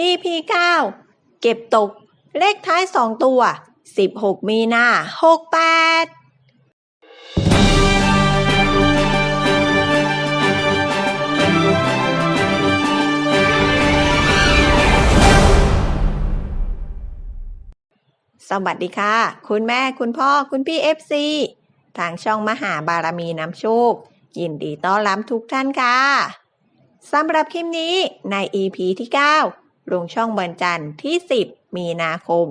EP 9 เก็บตก เลขท้าย 2 ตัว 16 มีนา68สวัสดีค่ะ คุณแม่คุณพ่อคุณพี่ FC ทางช่องมหาบารมีน้ำโชค ยินดีต้อนรับทุกท่านค่ะ สำหรับคลิปนี้ใน EP ที่ 9 ลงช่องวันจันทร์ที่ 10 มีนาคม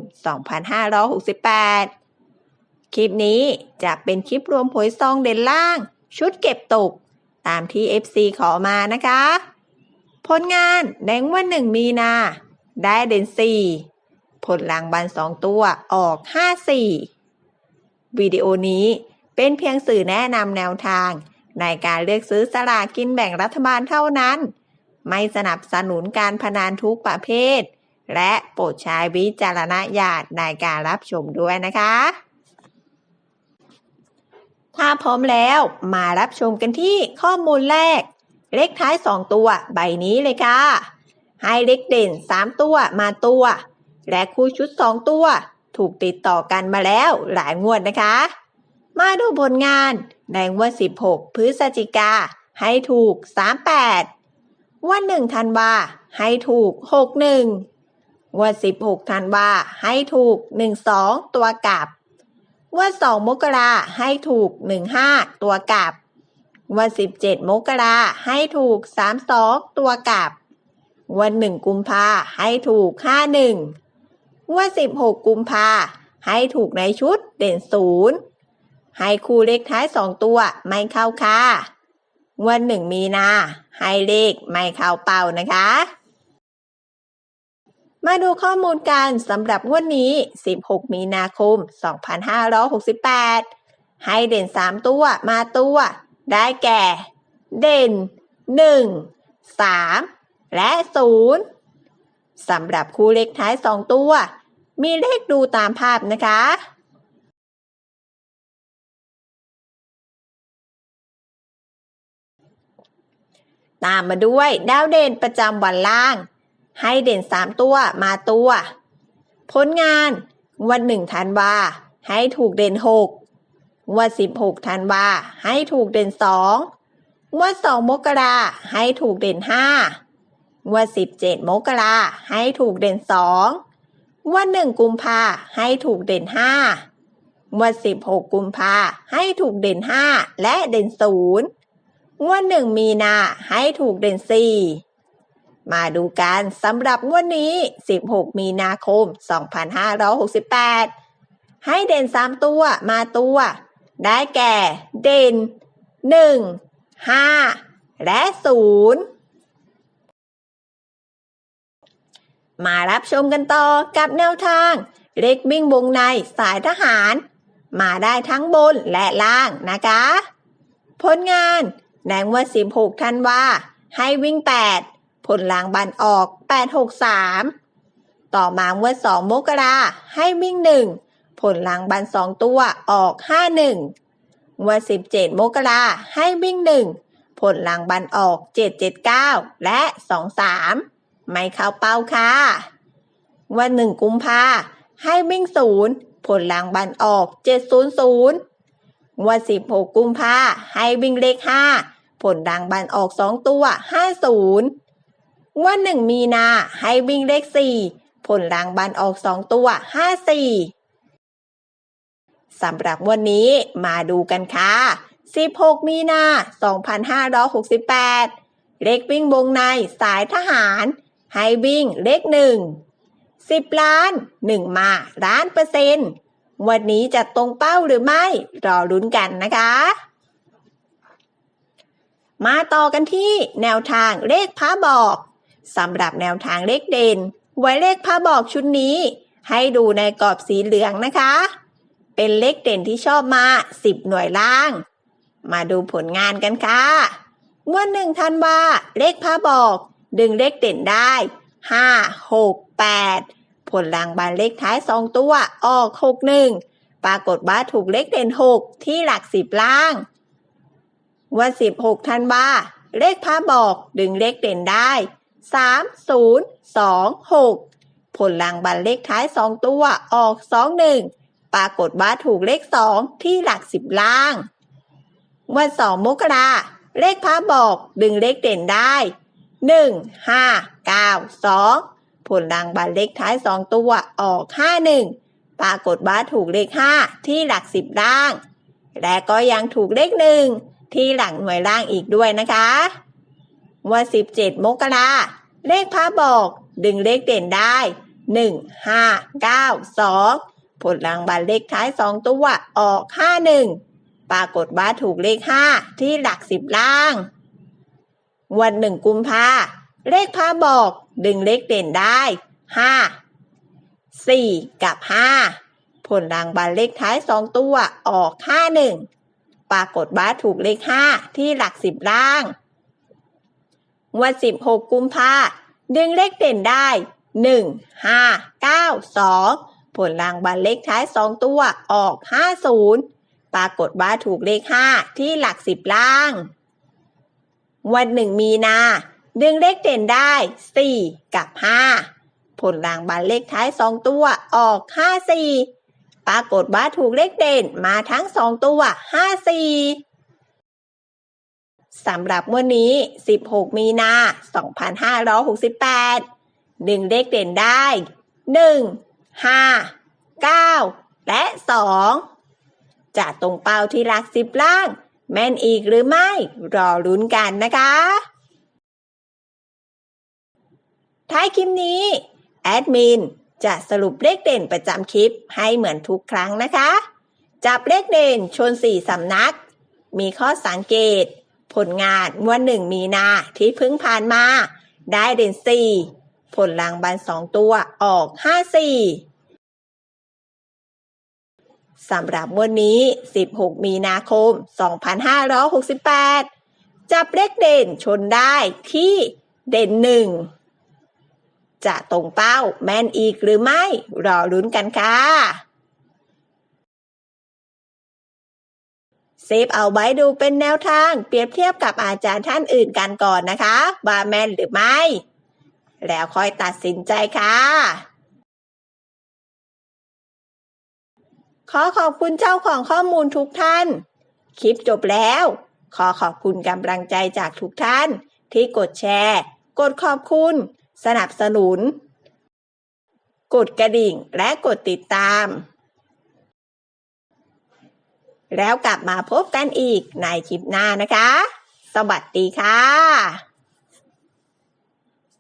2568 คลิปนี้จะเป็นคลิปรวมผลซองเด่นล่าง ชุดเก็บตก ตามที่ FC ขอมานะคะ ผลงานในงวันหนึ่งมีนา ได้เด่น 4 ผลรางบัลสองตัวออก 54 วิดีโอนี้เป็นเพียงสื่อแนะนำแนวทาง ในการเลือกซื้อสลากกินแบ่งรัฐบาลเท่านั้น ไม่สนับสนุนการพนันทุกประเภท และโปรดใช้วิจารณญาณในการรับชมด้วยนะคะ ถ้าพร้อมแล้วมารับชมกันที่ข้อมูลแรก เลขท้าย 2 ตัวใบนี้เลยค่ะ ให้เลขเด่น 3 ตัวมาตัว และคู่ชุด 2 ตัว ถูกติดต่อกันมาแล้วหลายงวดนะคะมาดูผลงานในงวด16 พฤศจิกา ให้ถูก 38 วัน1ธันวาให้ถูก61วัน16ธันวาให้ถูก12ตัวกลับ วัน2มกราให้ถูก15ตัวกลับวัน17มกราให้ถูก32ตัวกลับวัน1กุมภาให้ถูก51วัน16กุมภาให้ถูกในชุดเด่นศูนย์ให้คู่เลขท้าย2ตัวไม่เข้าค่ะ วัน1มีนา ให้เลขไม่เข้าเป้านะคะ มาดูข้อมูลกันสำหรับงวดนี้ 16 มีนาคม 2568 ให้เด่น 3 ตัวมาตัว ได้แก่ เด่น 1 3 และ 0สำหรับคู่เลขท้าย 2 ตัว มีเลขดูตามภาพนะคะ ตามมาด้วยดาวเด่นประจำวันล่าง ให้เด่น 3 ตัวมาตัว ผลงาน วัน1ธันวา ให้ถูกเด่น 6 วัน 16ธันวา ให้ถูกเด่น 2 วัน 2 มกราให้ถูกเด่น 5 วัน 17 มกราให้ถูกเด่น 2 วัน 1 กุมภาให้ถูกเด่น 5 วัน 16 กุมภาให้ถูกเด่น 5 และเด่น 0 งวดหนึ่งมีนาให้ถูกเด่นสี่มาดูกันสำหรับงวดนี้ 16 มีนาคม 2568 ให้เด่น 3 ตัวมาตัว ได้แก่เด่น 1 5 และ 0 มารับชมกันต่อกับแนวทาง เลขวิ่งวงในสายทหาร มาได้ทั้งบนและล่างนะคะ ผลงาน แนงว่าสิบหกท่านว่า ให้วิ่งแปดผลลางบันออกแปดหกสามต่อมาว่าสองมกราให้วิ่งหนึ่งผลลางบันสองตัวออกห้าหนึ่งว่าสิบเจ็ดมกราให้วิ่งหนึ่งผลลางบันออกเจ็ดเจ็ดเก้าและสองสามไม่เข้าเป้าค่ะวันหนึ่งกุมภาให้วิ่งศูนย์ผลลางบันออกเจ็ดศูนย์ศูนย์วันสิบหกกุมภาให้วิ่งเลขห้า ผลดังบันออก2ตัว50วัน1มีนาให้วิ่งเลข4ผลดังบันออก2ตัว54สำหรับวันนี้มาดูกันค่ะ 16 มีนา 2568 เลขวิ่งวงในสายทหาร ให้วิ่งเลข1 10 ล้าน 1 มาล้านเปอร์เซ็นต์ วันนี้จะตรงเป้าหรือไม่ รอลุ้นกันนะคะ มาต่อกันที่แนวทางเลขพระบอกสำหรับแนวทางเลขเด่น ไว้เลขพระบอกชุดนี้ ให้ดูในกรอบสีเหลืองนะคะ เป็นเลขเด่นที่ชอบมา 10 หน่วยล่าง มาดูผลงานกันค่ะงวดหนึ่งธันวาเลขพระบอก ดึงเลขเด่นได้ 5 6 8 ผลรางบานเลขท้าย 2 ตัวออก 61 ปรากฏว่าถูกเลขเด่น 6 ที่หลักสิบล่าง วัน16ธันวาเลขพระบอกดึงเลขเด่นได้สามศูนย์สองหกผลรางวัลเลขท้ายสองตัวออกสองหนึ่งปรากฏว่าถูกเลขสองที่หลักสิบล่าง วันสองมกราเลขพระบอกดึงเลขเด่นได้หนึ่งห้าเก้าสองผลรางวัลเลขท้ายสองตัวออกห้าหนึ่งปรากฏว่าถูกเลขห้าที่หลักสิบล่าง และก็ยังถูกเลขหนึ่ง ที่หลักหน่วยล่างอีกด้วยนะคะวันสิบเจ็ดมกราเลขพระบอกดึงเลขเด่นได้หนึ่งห้าเก้าสองผลรางวัลเลขท้ายสองตัวออกห้าหนึ่งปรากฏว่าถูกเลขห้าที่หลักสิบล่าง วันหนึ่งกุมภาเลขพระบอกดึงเลขเด่นได้ห้าสี่กับห้าผลรางวัลเลขท้ายสองตัวออกห้าหนึ่ง ปรากฏว่าถูกเลขห้าที่หลักสิบล่างวันสิบหกกุมภาดึงเลขเด่นได้หนึ่งห้าเก้าสองผลรางวัลเลขท้ายสองตัวออกห้าศูนย์ปรากฏว่าถูกเลขห้าที่หลักสิบล่าง วันหนึ่งมีนา ดึงเลขเด่นได้สี่กับห้าผลรางวัลเลขท้ายสองตัวออกห้าสี่ ปรากฏว่าถูกเลขเด่นมาทั้งสองตัวห้าสี่สำหรับวันนี้ 16 มีนา 2568 ดึงเลขเด่นได้ 1 5 9 และ 2จะตรงเป้าที่หลักสิบล่าง แม่นอีกหรือไม่ รอลุ้นกันนะคะ ท้ายคลิปนี้ แอดมิน จะสรุปเลขเด่นประจำคลิปให้เหมือนทุกครั้งนะคะ จับเลขเด่นชนสี่สำนัก มีข้อสังเกต ผลงานวันหนึ่งมีนาที่เพิ่งผ่านมา ได้เด่นสี่ผลรางวัลสองตัวออกห้าสี่สำหรับวันนี้ 16 มีนาคม 2568 จับเลขเด่นชนได้ที่เด่นหนึ่ง จะตรงเป้าแม่นอีกหรือไม่ รอลุ้นกันค่ะเซฟเอาไว้ดูเป็นแนวทาง เปรียบเทียบกับอาจารย์ท่านอื่นกันก่อนนะคะ ว่าแม่นหรือไม่ แล้วค่อยตัดสินใจค่ะ ขอขอบคุณเจ้าของข้อมูลทุกท่าน คลิปจบแล้ว ขอขอบคุณกำลังใจจากทุกท่าน ที่กดแชร์ กดขอบคุณ สนับสนุน กดกระดิ่งและกดติดตาม แล้วกลับมาพบกันอีกในคลิปหน้านะคะ สวัสดีค่ะ